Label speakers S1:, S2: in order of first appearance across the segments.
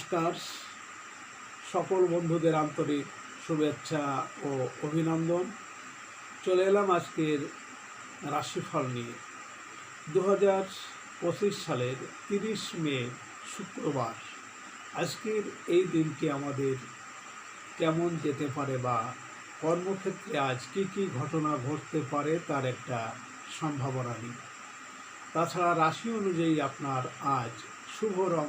S1: নমস্কার। সকল বন্ধুদের আন্তরিক শুভেচ্ছা ও অভিনন্দন। চলে এলাম আজকের রাশিফল নিয়ে। দু হাজার পঁচিশ সালের তিরিশ মে শুক্রবার। আজকের এই দিনটি আমাদের কেমন যেতে পারে বা কর্মক্ষেত্রে আজ কী কী ঘটনা ঘটতে পারে তার একটা সম্ভাবনা নেই তাছাড়া রাশি অনুযায়ী আপনার আজ শুভ রং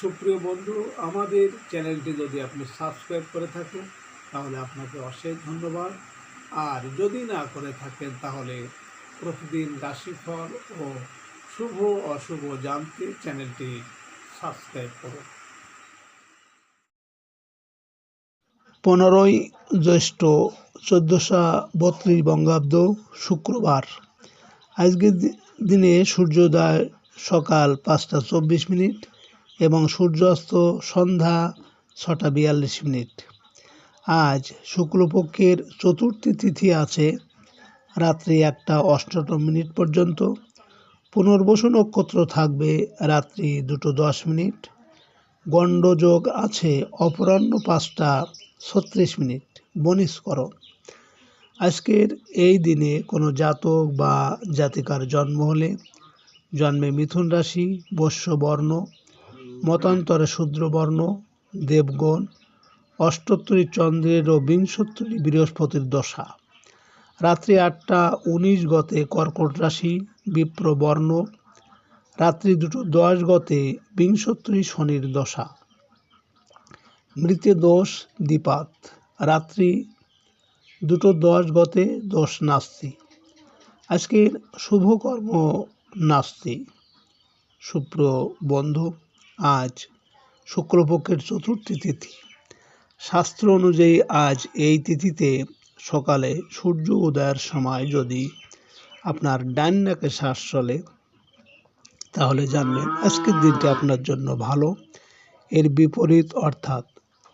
S1: সুপ্রিয় বন্ধু, আমাদের চ্যানেলটি যদি আপনি সাবস্ক্রাইব করে থাকেন, তাহলে আপনাকে অশেষ ধন্যবাদ। আর যদি না করে থাকেন, তাহলে প্রতিদিন রাশিফল ও শুভ অশুভ জানতে চ্যানেলটি সাবস্ক্রাইব করুন।
S2: পনেরোই জ্যৈষ্ঠ, চোদ্দোশো বত্রিশ বঙ্গাব্দ শুক্রবার। আজকের দিনে সূর্যোদয় সকাল পাঁচটা চব্বিশ মিনিট। এবং সূর্যাস্ত সন্ধ্যা ছটা বিয়াল্লিশ মিনিট। আজ শুক্লপক্ষের চতুর্থী তিথি আছে রাত্রি একটা অষ্টান্ন মিনিট পর্যন্ত। পুনর্বসু নক্ষত্র থাকবে রাত্রি দুটো দশ মিনিট। গণ্ডযোগ আছে অপরাহ্ন পাঁচটা ছত্রিশ মিনিট। বনিষ্করণ আজকের এই দিনে কোনো জাতক বা জাতিকার জন্ম হলে জন্মে মিথুন রাশি বর্ণ মতান্তরে শূদ্রবর্ণ, দেবগণ অষ্টোত্তরী চন্দ্রের ও বিংশোত্তরী বৃহস্পতির দশা। রাত্রি আটটা উনিশ গতে কর্কট রাশি বিপ্র বর্ণ রাত্রি দুটো দশ গতে বিংশোত্তরী শনির দশা। মৃতে দোষ দ্বিপাত। রাত্রি দুটো দশ গতে দোষ নাস্তি। আজকের শুভকর্ম নাস্তি। সুপ্র বন্ধু। আজ শুক্লপক্ষের চতুর্থী তিথি। শাস্ত্র অনুযায়ী আজ এই তিথিতে সকালে সূর্য উদয়ের সময় যদি আপনার ডান নাকে শ্বাস চলে, তাহলে জানবেন আজকের দিনটি আপনার জন্য ভালো। এর বিপরীত অর্থাৎ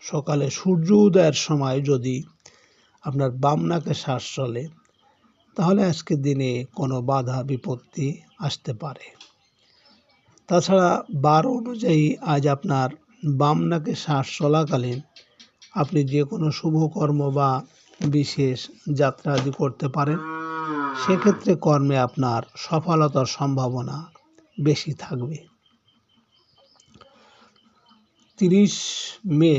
S2: সকালে সূর্য উদয়ের সময় যদি আপনার বাম নাকে শ্বাস চলে, তাহলে আজকের দিনে কোনো বাধা বিপত্তি আসতে পারে। তাছাড়া বার অনুযায়ী আজ আপনার বাম নাকে শ্বাস চলাকালীন আপনি যে কোনো শুভকর্ম বা বিশেষ যাত্রা আদি করতে পারেন, সেক্ষেত্রে কর্মে আপনার সফলতার সম্ভাবনা বেশি থাকবে। তিরিশ মে,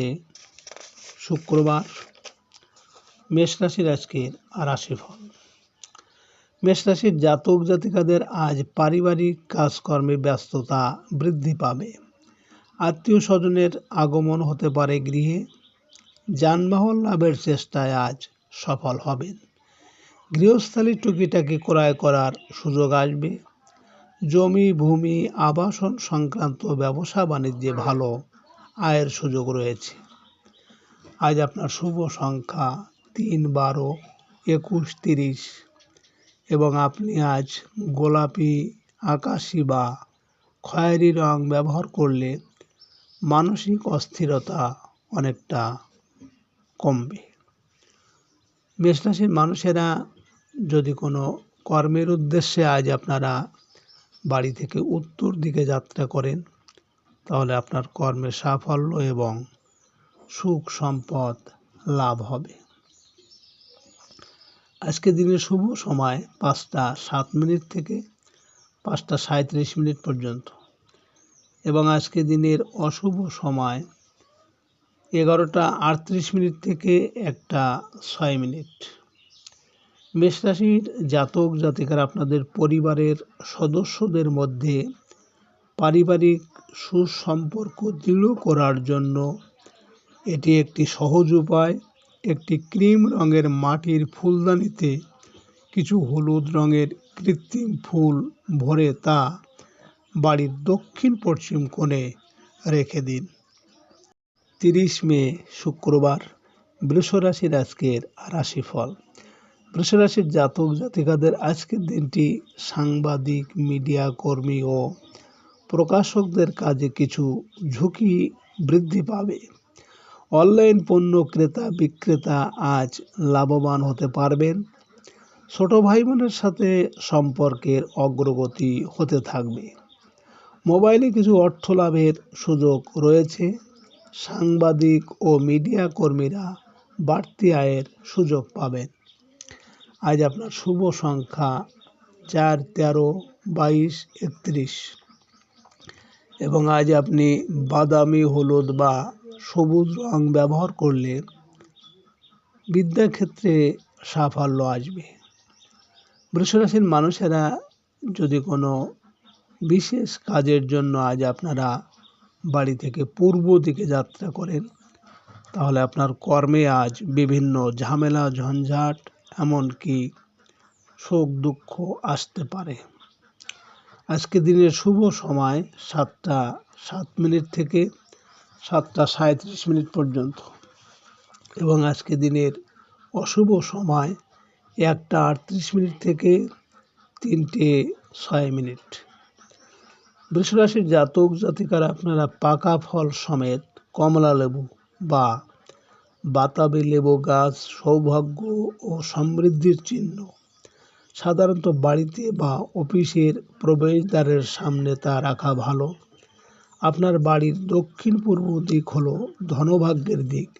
S2: শুক্রবার, মেষ রাশির আজকের রাশিফল। মেষ রাশির জাতক জাতিকাদের আজ পারিবারিক কাজকর্মে ব্যস্ততা বৃদ্ধি পাবে। আত্মীয় স্বজনের আগমন হতে পারে গৃহে। যানবাহন লাভের চেষ্টায় আজ সফল হবেন। গৃহস্থালী টুকিটাকি ক্রয় করার সুযোগ আসবে। জমি, ভূমি, আবাসন সংক্রান্ত ব্যবসা বাণিজ্যে ভালো আয়ের সুযোগ রয়েছে। আজ আপনার শুভ সংখ্যা তিন বারো, একুশ, তিরিশ। এবং আপনি আজ গোলাপি, আকাশি বা খয়েরি রং ব্যবহার করলে মানসিক অস্থিরতা অনেকটা কমবে। মেষরাশির মানুষেরা যদি কোনো কর্মের উদ্দেশ্যে আজ আপনারা বাড়ি থেকে উত্তর দিকে যাত্রা করেন, তাহলে আপনার কর্মে সাফল্য এবং সুখ সম্পদ লাভ হবে। আজকে দিনের শুভ সময় পাঁচটা সাত মিনিট থেকে পাঁচটা সাঁত্রিশ মিনিট পর্যন্ত। এবং আজকে দিনের অশুভ সময় এগারোটা আটত্রিশ মিনিট থেকে একটা ছয় মিনিট। মেষরাশির জাতক জাতিকার আপনাদের পরিবারের সদস্যদের মধ্যে পারিবারিক সুসম্পর্ক দৃঢ় করার জন্য এটি একটি সহজ উপায়। একটি ক্রিম রঙের মাটির ফুলদানিতে কিছু হলুদ রঙের কৃত্রিম ফুল ভরে তা বাড়ির দক্ষিণ পশ্চিম কোণে রেখে দিন। তিরিশ মে, শুক্রবার, বৃষরাশির আজকের রাশিফল। বৃষরাশির জাতক জাতিকাদের আজকের দিনটি সাংবাদিক, মিডিয়া কর্মী ও প্রকাশকদের কাজে কিছু ঝুঁকি বৃদ্ধি পাবে। অনলাইন পণ্য ক্রেতা বিক্রেতা আজ লাভবান হতে পারবেন। ছোট ভাই বোনের সাথে সম্পর্কের অগ্রগতি হতে থাকবে। মোবাইলে কিছু অর্থ লাভের সুযোগ রয়েছে। সাংবাদিক ও মিডিয়া কর্মীরা বাড়তি আয়ের সুযোগ পাবেন। আজ আপনার শুভ সংখ্যা চার, তেরো, বাইশ, একত্রিশ। এবং আজ আপনি বাদামি, হলুদ বা সবুজ রং ব্যবহার করলে বিদ্যাক্ষেত্রে সাফল্য আসবে। বৃষরাশির মানুষেরা যদি কোনো বিশেষ কাজের জন্য আজ আপনারা বাড়ি থেকে পূর্ব দিকে যাত্রা করেন, তাহলে আপনার কর্মে আজ বিভিন্ন ঝামেলা, ঝঞ্ঝাট, এমনকি শোক, দুঃখ আসতে পারে। আজকে দিনের শুভ সময় সাতটা সাত মিনিট থেকে সাতটা সাঁত্রিশ মিনিট পর্যন্ত। এবং আজকে দিনের অশুভ সময় একটা আটত্রিশ মিনিট থেকে তিনটে ছয় মিনিট। বৃষরাশির জাতক জাতিকারা আপনারা পাকা ফল সমেত কমলা লেবু বা বাতাবি লেবু গাছ, সৌভাগ্য ও সমৃদ্ধির চিহ্ন সাধারণত বাড়িতে বা অফিসের প্রবেশদ্বারের সামনে তা রাখা ভালো। আপনার বাড়ির দক্ষিণ পূর্ব দিক হলো ধনভাগ্যের দিক।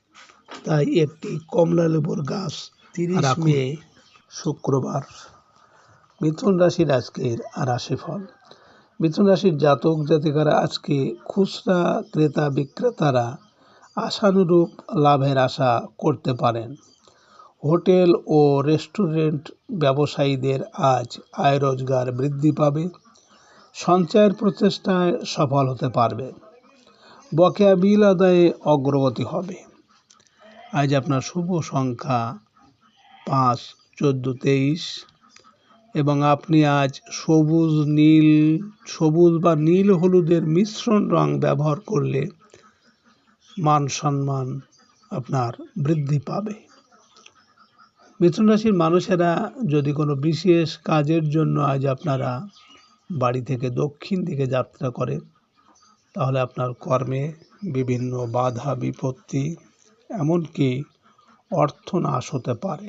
S2: তাই একটি কমলা লেবুর গাছ তিরিশ মে শুক্রবার। মিথুন রাশির আজকের রাশিফল। মিথুন রাশির জাতক জাতিকারা আজকে খুচরা ক্রেতা বিক্রেতারা আশানুরূপ লাভের আশা করতে পারেন। হোটেল ও রেস্টুরেন্ট ব্যবসায়ীদের আজ আয় রোজগার বৃদ্ধি পাবে। সঞ্চয়ের প্রচেষ্টায় সফল হতে পারবে। বকেয়া বিল আদায়ে অগ্রগতি হবে। আজ আপনার শুভ সংখ্যা পাঁচ, চোদ্দ, তেইশ এবং আপনি আজ সবুজ নীল, সবুজ বা নীল হলুদের মিশ্রণ রং ব্যবহার করলে মান সম্মান আপনার বৃদ্ধি পাবে। মিথুন রাশির মানুষেরা যদি কোনো বিশেষ কাজের জন্য আজ আপনারা বাড়ি থেকে দক্ষিণ দিকে যাত্রা করেন তাহলে আপনার কর্মে বিভিন্ন বাধা, বিপত্তি, এমনকি অর্থনাশ হতে পারে।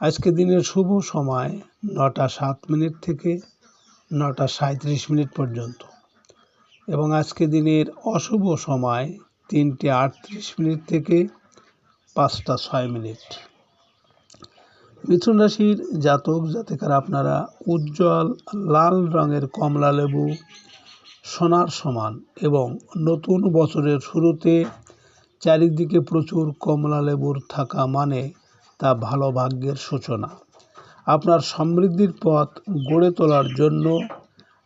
S2: আজকে দিনের শুভ সময় নটা সাত মিনিট থেকে নটা সাঁত্রিশ মিনিট পর্যন্ত এবং আজকে দিনের অশুভ সময় তিনটে আটত্রিশ মিনিট থেকে পাঁচটা ছয় মিনিট। মিথুন রাশির জাতক জাতিকারা আপনারা উজ্জ্বল, লাল রঙের কমলা লেবু সোনার সমান এবং নতুন বছরের শুরুতে চারিদিকে প্রচুর কমলা লেবুর থাকা মানে তা ভালো ভাগ্যের সূচনা। আপনার সমৃদ্ধির পথ গড়ে তোলার জন্য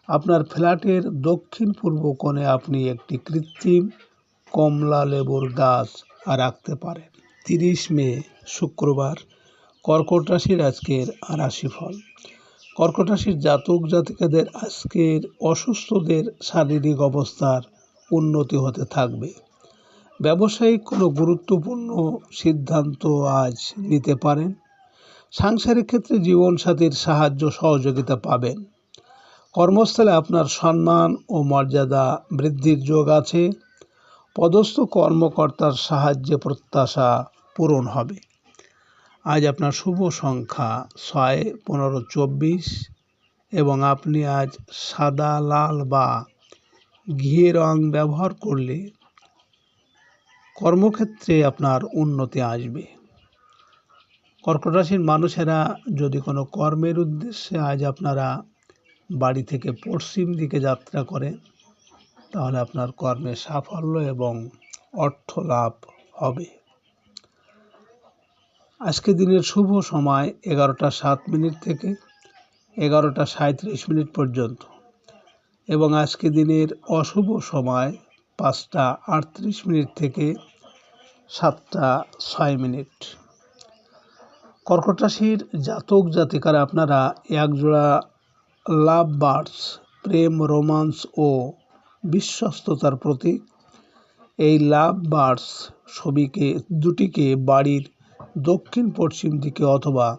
S2: আপনার ফ্ল্যাটের দক্ষিণ পূর্ব কোণে আপনি একটি কৃত্রিম কমলা লেবুর গাছ রাখতে পারেন। তিরিশ মে, শুক্রবার। কর্কট রাশির আজকের রাশিফল। কর্কট রাশির জাতক জাতিকাদের আজকের অসুস্থদের শারীরিক অবস্থার উন্নতি হতে থাকবে। ব্যবসায়িক কোনো গুরুত্বপূর্ণ সিদ্ধান্ত আজ নিতে পারেন। সাংসারিক ক্ষেত্রে জীবনসাথীর সাহায্য সহযোগিতা পাবেন। কর্মস্থলে আপনার সম্মান ও মর্যাদা বৃদ্ধির যোগ আছে। পদস্থ কর্মকর্তার সাহায্যে প্রত্যাশা পূরণ হবে। আজ আপনার শুভ সংখ্যা ছয়, পনেরো, চব্বিশ এবং আপনি আজ সাদা, লাল বা ঘিয়ে রং ব্যবহার করলে কর্মক্ষেত্রে আপনার উন্নতি আসবে। কর্কট রাশির মানুষেরা যদি কোনো কর্মের উদ্দেশ্যে আজ আপনারা বাড়ি থেকে পশ্চিম দিকে যাত্রা করেন, তাহলে আপনার কর্মে সাফল্য এবং অর্থ লাভ হবে। আজকে দিনের শুভ সময় এগারোটা সাত মিনিট থেকে এগারোটা সাঁত্রিশ মিনিট পর্যন্ত। এবং আজকে দিনের অশুভ সময় পাঁচটা আটত্রিশ মিনিট থেকে সাতটা ছয় মিনিট। কর্কট রাশির জাতক জাতিকারা আপনারা একজোড়া লাভ বার্ডস, প্রেম, রোমান্স ও বিশ্বস্ততার প্রতীক। এই লাভ বার্ডস ছবিকে, দুটিকে বাড়ির দক্ষিণ পশ্চিম দিকে অথবা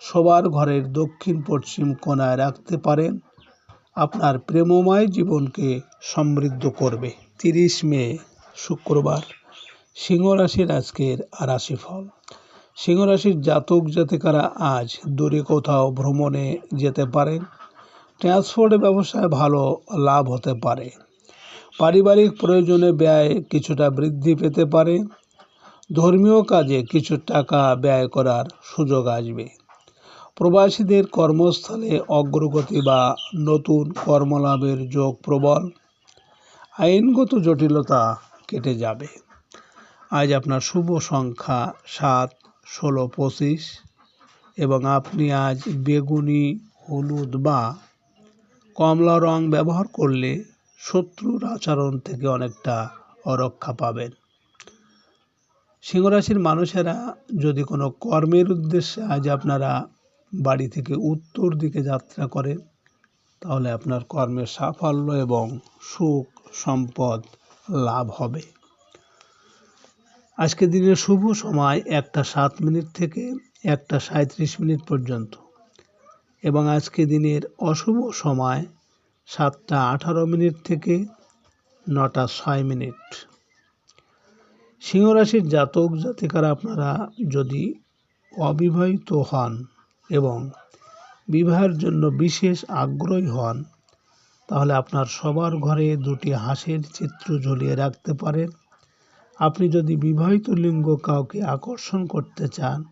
S2: শোবার ঘরের দক্ষিণ পশ্চিম কোণায় রাখতে পারেন। আপনার প্রেমময় জীবনকে সমৃদ্ধ করবে। তিরিশ মে, শুক্রবার সিংহ রাশির আজকের রাশিফল। সিংহ রাশির জাতক জাতিকারা আজ দূরে কোথাও ভ্রমণে যেতে পারেন। ট্রান্সপোর্ট ব্যবসায় ভালো লাভ হতে পারে। পারিবারিক প্রয়োজনে ব্যয় কিছুটা বৃদ্ধি পেতে পারে। ধর্মীয় কাজে কিছু টাকা ব্যয় করার সুযোগ আসবে। প্রবাসীদের কর্মস্থলে অগ্রগতি বা নতুন কর্মলাভের যোগ প্রবল। আইনগত জটিলতা কেটে যাবে। আজ আপনার শুভ সংখ্যা সাত, ষোলো, পঁচিশ এবং আপনি আজ বেগুনি, হলুদ বা কমলা রং ব্যবহার করলে শত্রুর আচরণ থেকে অনেকটা রক্ষা পাবেন। সিংহরাশির মানুষেরা যদি কোনো কর্মের উদ্দেশ্যে আজ আপনারা বাড়ি থেকে উত্তর দিকে যাত্রা করেন তাহলে আপনার কর্মের সাফল্য এবং সুখ, সম্পদ লাভ হবে। আজকে দিনের শুভ সময় একটা সাত মিনিট থেকে একটা সাঁত্রিশ মিনিট পর্যন্ত। এবং আজকে দিনের অশুভ সময় সাতটা আঠারো মিনিট থেকে নটা ছয় মিনিট। সিংহরাশির জাতক জাতিকারা আপনারা যদি অবিবাহিত হন এবং বিবাহের জন্য বিশেষ আগ্রহী হন, তাহলে আপনার সবার ঘরে দুটি হাঁসের চিত্র ঝুলিয়ে রাখতে পারেন। আপনি যদি বিবাহিত লিঙ্গ কাউকে আকর্ষণ করতে চান,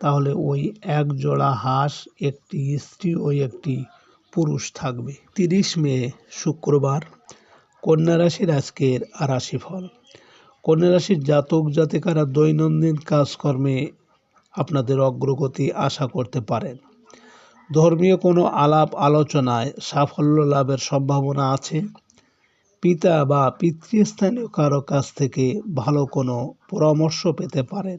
S2: তাহলে ওই এক জোড়া হাঁস একটি স্ত্রী ও একটি পুরুষ থাকবে। তিরিশ মে শুক্রবার, কন্যা রাশির আজকের রাশিফল। কন্যা রাশির জাতক জাতিকারা দৈনন্দিন কাজকর্মে আপনাদের অগ্রগতি আশা করতে পারেন। ধর্মীয় কোনো আলাপ আলোচনায় সাফল্য লাভের সম্ভাবনা আছে। পিতা বা পিতৃস্থানীয় কারও কাছ থেকে ভালো কোনো পরামর্শ পেতে পারেন।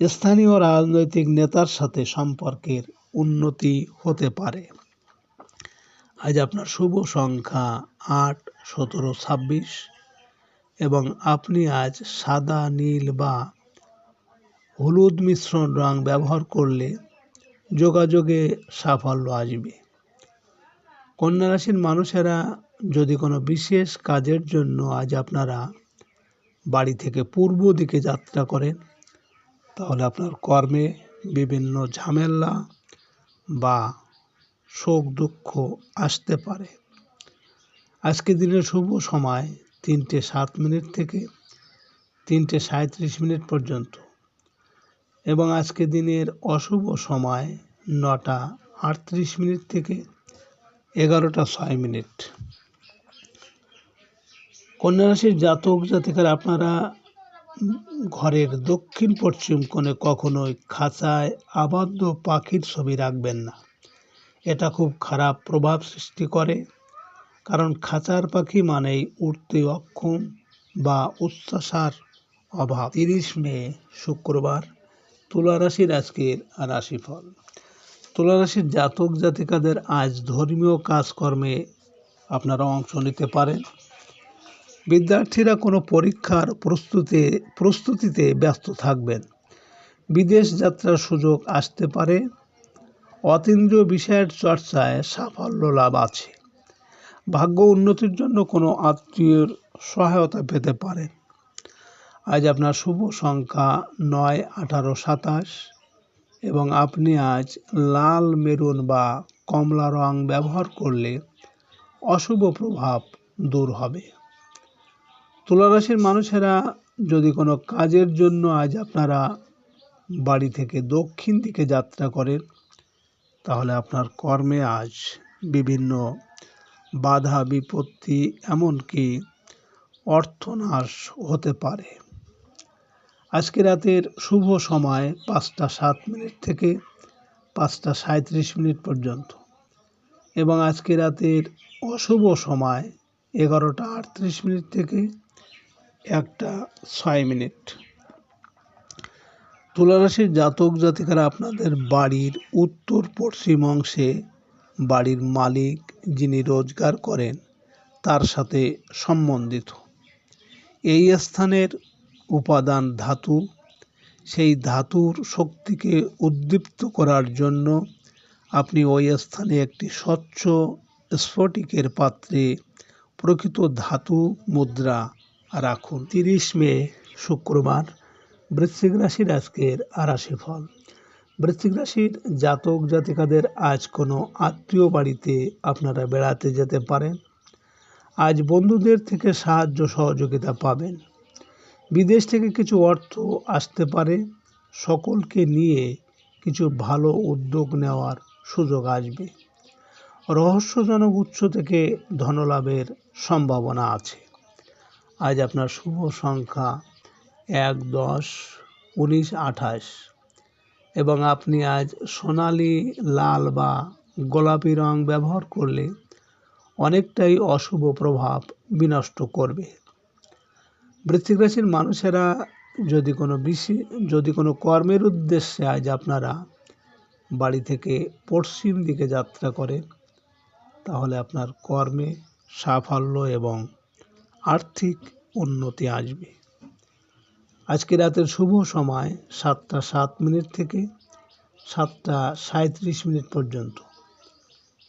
S2: স্থানীয় রাজনৈতিক নেতার সাথে সম্পর্কের উন্নতি হতে পারে। আজ আপনার শুভ সংখ্যা আট, সতেরো, ছাব্বিশ। এবং আপনি আজ সাদা, নীল বা হলুদ মিশ্রণ রং ব্যবহার করলে যোগাযোগে সাফল্য আসবে। কন্যা রাশির মানুষেরা যদি কোনো বিশেষ কাজের জন্য আজ আপনারা বাড়ি থেকে পূর্ব দিকে যাত্রা করেন, তাহলে আপনার কর্মে বিভিন্ন ঝামেলা বা শোক দুঃখ আসতে পারে। আজকের দিনের শুভ সময় তিনটে সাত মিনিট থেকে তিনটে সাঁত্রিশ মিনিট পর্যন্ত। এবং আজকে দিনের অশুভ সময় নটা আটত্রিশ মিনিট থেকে এগারোটা ছয় মিনিট। কন্যা রাশির জাতক জাতিকার আপনারা ঘরের দক্ষিণ পশ্চিম কোণে কখনোই খাঁচায় আবদ্ধ পাখির ছবি রাখবেন না। এটা খুব খারাপ প্রভাব সৃষ্টি করে। কারণ খাঁচার পাখি মানেই উঠতে অক্ষম বা উচ্চাসার অভাব। তিরিশ মে, শুক্রবার তুলা রাশির আজকের রাশিফল। তুলা রাশির জাতক জাতিকাদের আজ ধর্মীয় কাজকর্মে আপনারা অংশ নিতে পারেন। বিদ্যার্থীরা কোনো পরীক্ষার প্রস্তুতি, প্রস্তুতিতে ব্যস্ত থাকবেন। বিদেশ যাত্রার সুযোগ আসতে পারে। অতীন্দ্রিয় বিষয়ের চর্চায় সাফল্য লাভ আছে। ভাগ্য উন্নতির জন্য কোনো আত্মীয়র সহায়তা পেতে পারেন আজ আপনার শুভ সংখ্যা নয়, আঠারো, সাতাশ এবং আপনি আজ লাল, মেরুন বা কমলা রং ব্যবহার করলে অশুভ প্রভাব দূর হবে। তুলারাশির মানুষেরা যদি কোনো কাজের জন্য আজ আপনারা বাড়ি থেকে দক্ষিণ দিকে যাত্রা করেন, তাহলে আপনার কর্মে আজ বিভিন্ন বাধা, বিপত্তি এমনকি অর্থনাশ হতে পারে। আজকে রাতের শুভ সময় পাঁচটা সাত মিনিট থেকে পাঁচটা সাঁত্রিশ মিনিট পর্যন্ত এবং আজকে রাতের অশুভ সময় এগারোটা আটত্রিশ মিনিট থেকে একটা ছয় মিনিট। তুলারাশির জাতক জাতিকারা আপনাদের বাড়ির উত্তর পশ্চিম অংশে বাড়ির মালিক যিনি রোজগার করেন, তার সাথে সম্বন্ধিত। এই স্থানের উপাদান ধাতু। সেই ধাতুর শক্তিকে উদ্দীপ্ত করার জন্য আপনি ওই স্থানে একটি স্বচ্ছ স্ফটিকের পাত্রে প্রকৃত ধাতু মুদ্রা রাখুন। তিরিশ মে, শুক্রবার। বৃশ্চিক রাশির আজকের আরাশি ফল। বৃশ্চিক রাশির জাতক জাতিকাদের আজ কোনো আত্মীয় বাড়িতে আপনারা বেড়াতে যেতে পারেন। আজ বন্ধুদের থেকে সাহায্য সহযোগিতা পাবেন। বিদেশ থেকে কিছু অর্থ আসতে পারে। সকলকে নিয়ে কিছু ভালো উদ্যোগ নেওয়ার সুযোগ আসবে। রহস্যজনক উৎস থেকে ধনলাভের সম্ভাবনা আছে। আজ আপনার শুভ সংখ্যা এক দশ উনিশ আঠাশ। এবং আপনি আজ সোনালি, লাল বা গোলাপি রং ব্যবহার করলে অনেকটাই অশুভ প্রভাব বিনষ্ট করবে। বৃশ্চিক রাশির মানুষেরা যদি কোনো বিশেষ যদি কোনো কর্মের উদ্দেশ্যে আজ আপনারা বাড়ি থেকে পশ্চিম দিকে যাত্রা করে তাহলে আপনার কর্মে সাফল্য এবং আর্থিক উন্নতি আসবে। আজকে রাতের শুভ সময় সাতটা সাত মিনিট থেকে সাতটা সাঁত্রিশ মিনিট পর্যন্ত।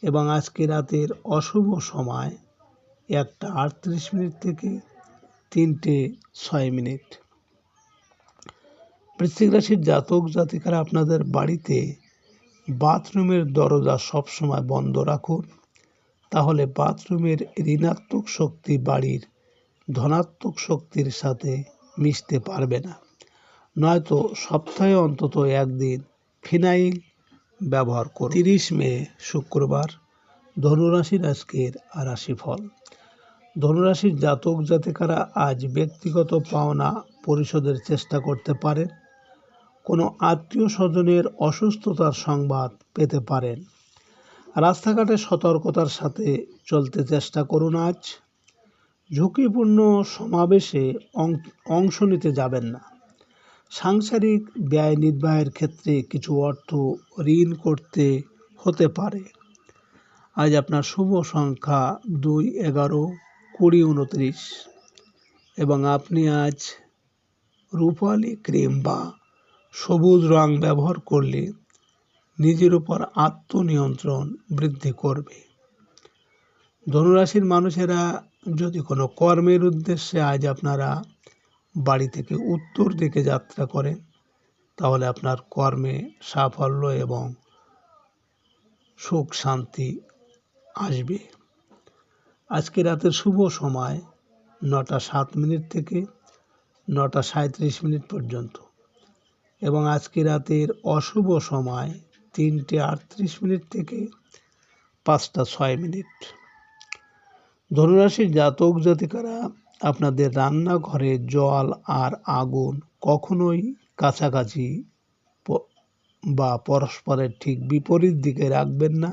S2: এবং আজকে রাতের অশুভ সময় একটা আটত্রিশ মিনিট থেকে তিনটে ছয় মিনিট। বৃশ্চিক রাশির জাতক জাতিকারা আপনাদের বাড়িতে বাথরুমের দরজা সবসময় বন্ধ রাখুন। তাহলে বাথরুমের ঋণাত্মক শক্তি বাড়ির ধনাত্মক শক্তির সাথে মিশতে পারবে না। নয়তো সপ্তাহে অন্তত একদিন ফিনাইল ব্যবহার করুন। তিরিশ মে, শুক্রবার, ধনুরাশির আজকের রাশি ফল ধনুরাশির জাতক জাতিকারা আজ ব্যক্তিগত পাওনা পরিশোধের চেষ্টা করতে পারেন। কোনো আত্মীয় স্বজনের অসুস্থতার সংবাদ পেতে পারেন। রাস্তাঘাটে সতর্কতার সাথে চলতে চেষ্টা করুন আজ। ঝুঁকিপূর্ণ সমাবেশে অংশ নিতে যাবেন না। সাংসারিক ব্যয় নির্বাহের ক্ষেত্রে কিছু অর্থ ঋণ করতে হতে পারে। আজ আপনার শুভ সংখ্যা দুই এগারো কুড়ি উনত্রিশ এবং আপনি আজ রূপালি ক্রিম বা সবুজ রং ব্যবহার করলে নিজের উপর আত্মনিয়ন্ত্রণ বৃদ্ধি করবে। ধনুরাশির মানুষেরা যদি কোনো কর্মের উদ্দেশ্যে আজ আপনারা বাড়ি থেকে উত্তর দিকে যাত্রা করেন, তাহলে আপনার কর্মে সাফল্য এবং সুখ শান্তি আসবে। আজকে রাতের শুভ সময় নটা সাত মিনিট থেকে নটা সাঁত্রিশ মিনিট পর্যন্ত এবং আজকে রাতের অশুভ সময় তিনটে আটত্রিশ মিনিট থেকে পাঁচটা ছয় মিনিট। ধনুরাশির জাতক জাতিকারা আপনাদের রান্নাঘরে জল আর আগুন কখনোই কাছাকাছি বা পরস্পরের ঠিক বিপরীত দিকে রাখবেন না।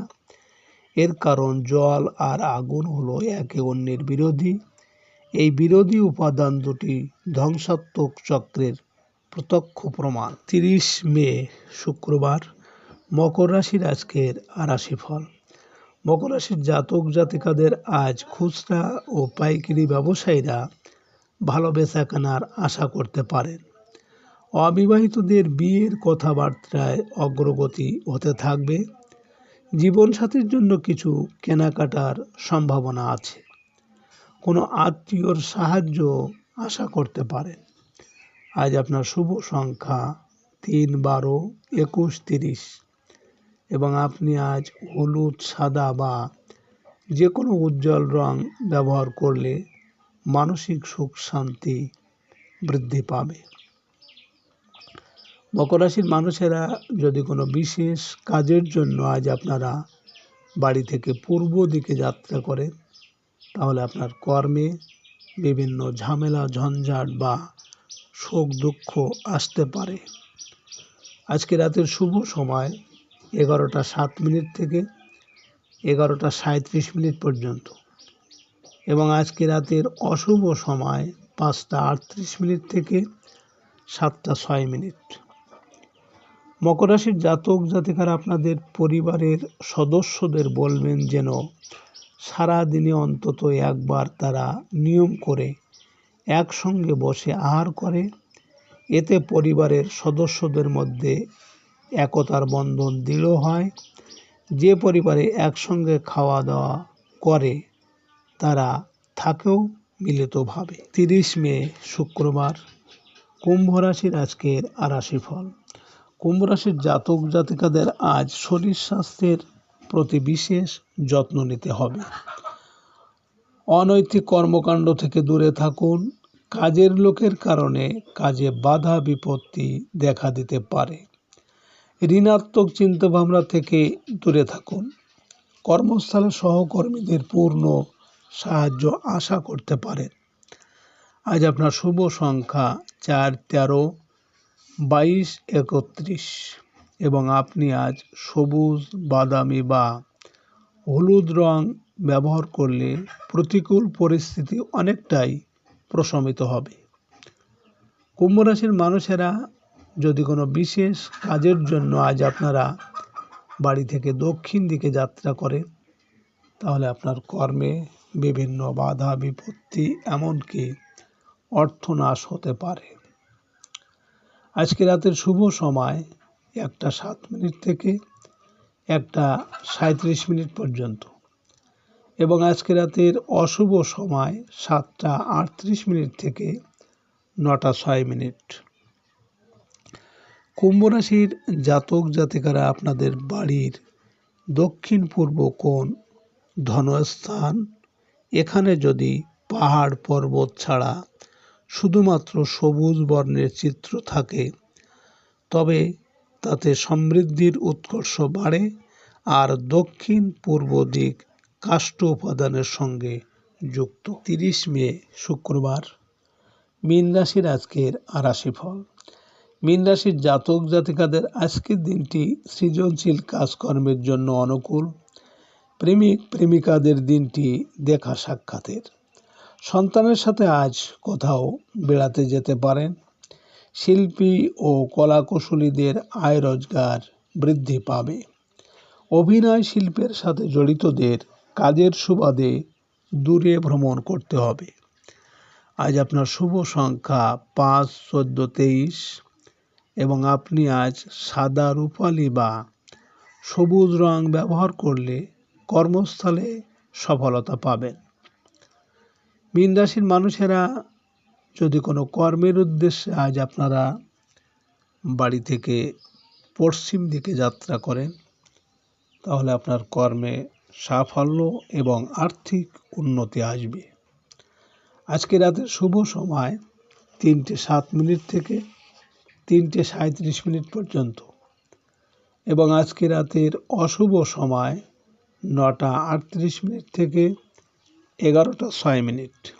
S2: এর কারণ জল আর আগুন হলো একে অন্যের বিরোধী। এই বিরোধী উপাদান দুটি ধ্বংসাত্মক চক্রের প্রত্যক্ষ প্রমাণ। তিরিশ মে শুক্রবার মকর রাশির আজকের রাশি ফল মকর রাশির জাতক জাতিকাদের আজ খুচরা ও পাইকারি ব্যবসায়ীরা ভালো বেচা কেনার আশা করতে পারেন। অবিবাহিতদের বিয়ের কথাবার্তায় অগ্রগতি হতে থাকবে। জীবনসাথীর জন্য কিছু কেনাকাটার সম্ভাবনা আছে। কোনো আত্মীয়র সাহায্য আশা করতে পারেন। আজ আপনার শুভ সংখ্যা তিন বারো একুশ তিরিশ। এবং আপনি আজ হলুদ, সাদা বা যে কোনো উজ্জ্বল রং ব্যবহার করলে মানসিক সুখ, শান্তি বৃদ্ধি পাবে। মকর রাশির মানুষেরা যদি কোনো বিশেষ কাজের জন্য আজ আপনারা বাড়ি থেকে পূর্ব দিকে যাত্রা করেন, তাহলে আপনার কর্মে বিভিন্ন ঝামেলা, ঝঞ্ঝাট বা শোক দুঃখ আসতে পারে। আজকে রাতের শুভ সময়। এগারোটা সাত মিনিট থেকে এগারোটা সাঁত্রিশ মিনিট পর্যন্ত। এবং আজকে রাতের অশুভ সময় পাঁচটা আটত্রিশ মিনিট থেকে সাতটা ছয় মিনিট। মকর রাশির জাতক জাতিকারা আপনাদের পরিবারের সদস্যদের বলবেন যেন সারা দিনে অন্তত একবার তারা নিয়ম করে একসঙ্গে বসে আহার করে। এতে পরিবারের সদস্যদের মধ্যে একতার বন্ধন দৃঢ় হয়। যে পরিবারে একসঙ্গে খাওয়া দাওয়া করে, তারা থাকেও মিলিতভাবে তিরিশ মে, শুক্রবার, কুম্ভ রাশির আজকের আরাশি ফল কুম্ভ রাশির জাতক জাতিকাদের আজ শরীর স্বাস্থ্যের প্রতি বিশেষ যত্ন নিতে হবে। অনৈতিক কর্মকাণ্ড থেকে দূরে থাকুন। কাজের লোকের কারণে কাজে বাধা বিপত্তি দেখা দিতে পারে। ঋণাত্মক চিন্তাভাবনা থেকে দূরে থাকুন। কর্মস্থলে সহকর্মীদের পূর্ণ সাহায্য আশা করতে পারেন। আজ আপনার শুভ সংখ্যা চার, তেরো, বাইশ, একত্রিশ এবং আপনি আজ সবুজ, বাদামি বা হলুদ রং ব্যবহার করলে প্রতিকূল পরিস্থিতি অনেকটাই প্রশমিত হবে। কুম্ভ রাশির মানুষেরা যদি কোনো বিশেষ কাজের জন্য আজ আপনারা বাড়ি থেকে দক্ষিণ দিকে যাত্রা করেন, তাহলে আপনার কর্মে বিভিন্ন বাধা, বিপত্তি এমনকি অর্থনাশ হতে পারে। আজকে রাতের শুভ সময় একটা সাত মিনিট থেকে একটা সাঁত্রিশ মিনিট পর্যন্ত এবং আজকে রাতের অশুভ সময় সাতটা আটত্রিশ মিনিট থেকে নটা ছয় মিনিট। কুম্ভ রাশির জাতক জাতিকারা আপনাদের বাড়ির দক্ষিণ পূর্ব কোণ ধনস্থান। এখানে যদি পাহাড় পর্বত ছাড়া শুধুমাত্র সবুজ বর্ণের চিত্র থাকে, তবে তাতে সমৃদ্ধির উৎকর্ষ বাড়ে আর দক্ষিণ পূর্ব দিক কাষ্ঠ উপাদানের সঙ্গে যুক্ত। তিরিশ মে শুক্রবার। মীন রাশির আজকের আরাশি ফল মীন রাশির জাতক জাতিকাদের আজকের দিনটি সৃজনশীল কাজকর্মের জন্য অনুকূল। প্রেমিক, প্রেমিকাদের দিনটি দেখা সাক্ষাতের। সন্তানের সাথে আজ কোথাও বেড়াতে যেতে পারেন। শিল্পী ও কলাকুশলীদের আয় রোজগার বৃদ্ধি পাবে। অভিনয় শিল্পের সাথে জড়িতদের কাজের সুবাদে দূরে ভ্রমণ করতে হবে। আজ আপনার শুভ সংখ্যা পাঁচ, চোদ্দ, তেইশ। এবং আপনি আজ সাদা রূপালি বা সবুজ রং ব্যবহার করলে কর্মস্থলে সফলতা পাবেন। মীন রাশির মানুষেরা যদি কোনো কর্মের উদ্দেশ্যে আজ আপনারা বাড়ি থেকে পশ্চিম দিকে যাত্রা করেন, তাহলে আপনার কর্মে সাফল্য এবং আর্থিক উন্নতি আসবে। আজকে রাতের শুভ সময় তিনটে সাত মিনিট থেকে তিনটে সাঁত্রিশ মিনিট পর্যন্ত। এবং আজকে রাতের অশুভ সময় নটা আটত্রিশ মিনিট থেকে এগারোটা ছয় মিনিট।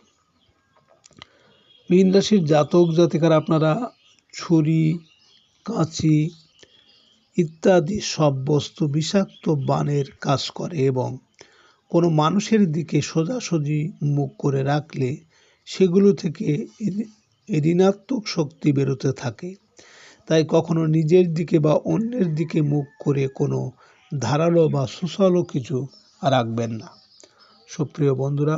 S2: মীন রাশির জাতক জাতিকার আপনারা ছুরি, কাঁচি ইত্যাদি সব বস্তু বিষাক্ত বানের কাজ করে এবং কোনো মানুষের দিকে সোজাসুজি মুখ করে রাখলে সেগুলো থেকে ঋণাত্মক শক্তি বেরোতে থাকে। তাই কখনো নিজের দিকে বা অন্যের দিকে মুখ করে কোনো ধারালো বা সুশালো কিছু রাখবেন না। সুপ্রিয় বন্ধুরা